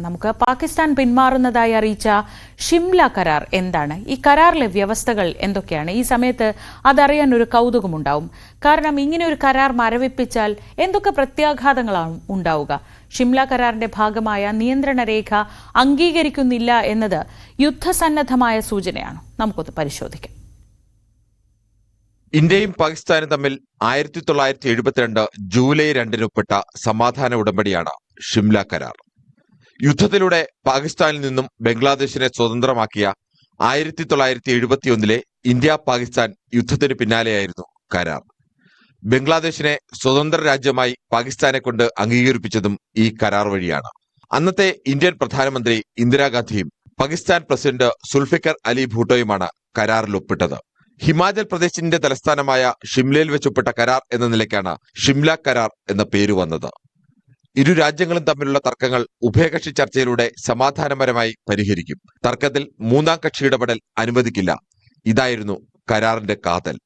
നമുക്ക് പാകിസ്ഥാൻ പിന്മാറുന്നതായി അറിയിച്ച ഷിംല കരാർ എന്താണ്? ഈ കരാറിലെ വ്യവസ്ഥകൾ എന്തൊക്കെയാണ്? ഈ സമയത്ത് അതറിയാൻ ഒരു കൗതുകമുണ്ടാവും കാരണം ഇങ്ങനെ ഒരു കരാർ മരവിപ്പിച്ചാൽ എന്തൊക്കെ പ്രത്യാഘാതങ്ങളാണ് ഉണ്ടാവുക? ഷിംല കരാറിന്റെ ഭാഗമായ നിയന്ത്രണ രേഖ അംഗീകരിക്കുന്നില്ല എന്നത് യുദ്ധസന്നദ്ധമായ സൂചനയാണ്. നമുക്കൊന്ന് പരിശോധിക്കാം. ഇന്ത്യയും പാകിസ്ഥാനും തമ്മിൽ ആയിരത്തി തൊള്ളായിരത്തി എഴുപത്തിരണ്ട് ജൂലൈ രണ്ടിന് ഒപ്പിട്ട സമാധാന ഉടമ്പടിയാണ് ഷിംല കരാർ. യുദ്ധത്തിലൂടെ പാകിസ്ഥാനിൽ നിന്നും ബംഗ്ലാദേശിനെ സ്വതന്ത്രമാക്കിയ ആയിരത്തി തൊള്ളായിരത്തി എഴുപത്തിയൊന്നിലെ ഇന്ത്യ പാകിസ്ഥാൻ യുദ്ധത്തിന് പിന്നാലെയായിരുന്നു കരാർ. ബംഗ്ലാദേശിനെ സ്വതന്ത്ര രാജ്യമായി പാകിസ്ഥാനെ കൊണ്ട് അംഗീകരിപ്പിച്ചതും ഈ കരാർ വഴിയാണ്. അന്നത്തെ ഇന്ത്യൻ പ്രധാനമന്ത്രി ഇന്ദിരാഗാന്ധിയും പാകിസ്ഥാൻ പ്രസിഡന്റ് സുൽഫിക്കർ അലി ഭൂട്ടോയുമാണ് കരാറിൽ ഒപ്പിട്ടത്. ഹിമാചൽ പ്രദേശിന്റെ തലസ്ഥാനമായ ഷിംലയിൽ വെച്ചൊപ്പിട്ട കരാർ എന്ന നിലയ്ക്കാണ് ഷിംല കരാർ എന്ന പേര് വന്നത്. ഇരു രാജ്യങ്ങളും തമ്മിലുള്ള തർക്കങ്ങൾ ഉഭയകക്ഷി ചർച്ചയിലൂടെ സമാധാനപരമായി പരിഹരിക്കും. തർക്കത്തിൽ മൂന്നാം കക്ഷി ഇടപെടൽ അനുവദിക്കില്ല. ഇതായിരുന്നു കരാറിന്റെ കാതൽ.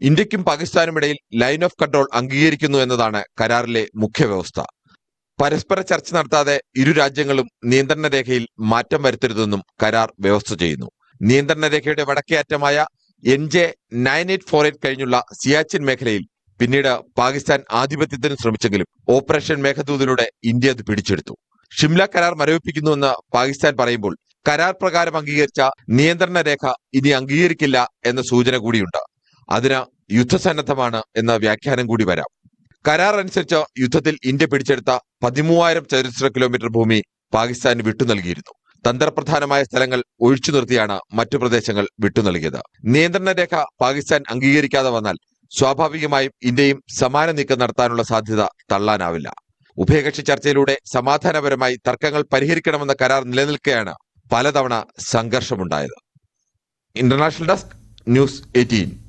ഇന്ത്യക്കും പാകിസ്ഥാനും ഇടയിൽ ലൈൻ ഓഫ് കൺട്രോൾ അംഗീകരിക്കുന്നു എന്നതാണ് കരാറിലെ മുഖ്യ വ്യവസ്ഥ. പരസ്പര ചർച്ച നടത്താതെ ഇരു രാജ്യങ്ങളും നിയന്ത്രണ രേഖയിൽ മാറ്റം വരുത്തരുതെന്നും കരാർ വ്യവസ്ഥ ചെയ്യുന്നു. നിയന്ത്രണ രേഖയുടെ വടക്കേ അറ്റമായ N J nine eight four eight കഴിഞ്ഞുള്ള സിയാച്ചിൻ മേഖലയിൽ പിന്നീട് പാകിസ്ഥാൻ ആധിപത്യത്തിന് ശ്രമിച്ചെങ്കിലും ഓപ്പറേഷൻ മേഘദൂതിലൂടെ ഇന്ത്യ അത് പിടിച്ചെടുത്തു. ഷിംല കരാർ മരവിപ്പിക്കുന്നുവെന്ന് പാകിസ്ഥാൻ പറയുമ്പോൾ കരാർ പ്രകാരം അംഗീകരിച്ച നിയന്ത്രണ രേഖ ഇനി അംഗീകരിക്കില്ല എന്ന സൂചന കൂടിയുണ്ട്. അതിന് യുദ്ധസന്നദ്ധമാണ് എന്ന വ്യാഖ്യാനം കൂടി വരാം. കരാർ അനുസരിച്ച് യുദ്ധത്തിൽ ഇന്ത്യ പിടിച്ചെടുത്ത പതിമൂവായിരം ചതുരശ്ര കിലോമീറ്റർ ഭൂമി പാകിസ്ഥാന് വിട്ടു നൽകിയിരുന്നു. തന്ത്രപ്രധാനമായ സ്ഥലങ്ങൾ ഒഴിച്ചു നിർത്തിയാണ് മറ്റു പ്രദേശങ്ങൾ വിട്ടു നൽകിയത്. നിയന്ത്രണ രേഖ പാകിസ്ഥാൻ അംഗീകരിക്കാതെ വന്നാൽ സ്വാഭാവികമായും ഇന്ത്യയും സമാന നീക്കം നടത്താനുള്ള സാധ്യത തള്ളാനാവില്ല. ഉഭയകക്ഷി ചർച്ചയിലൂടെ സമാധാനപരമായി തർക്കങ്ങൾ പരിഹരിക്കണമെന്ന കരാർ നിലനിൽക്കെയാണ് പലതവണ സംഘർഷമുണ്ടായത്. International desk news eighteen.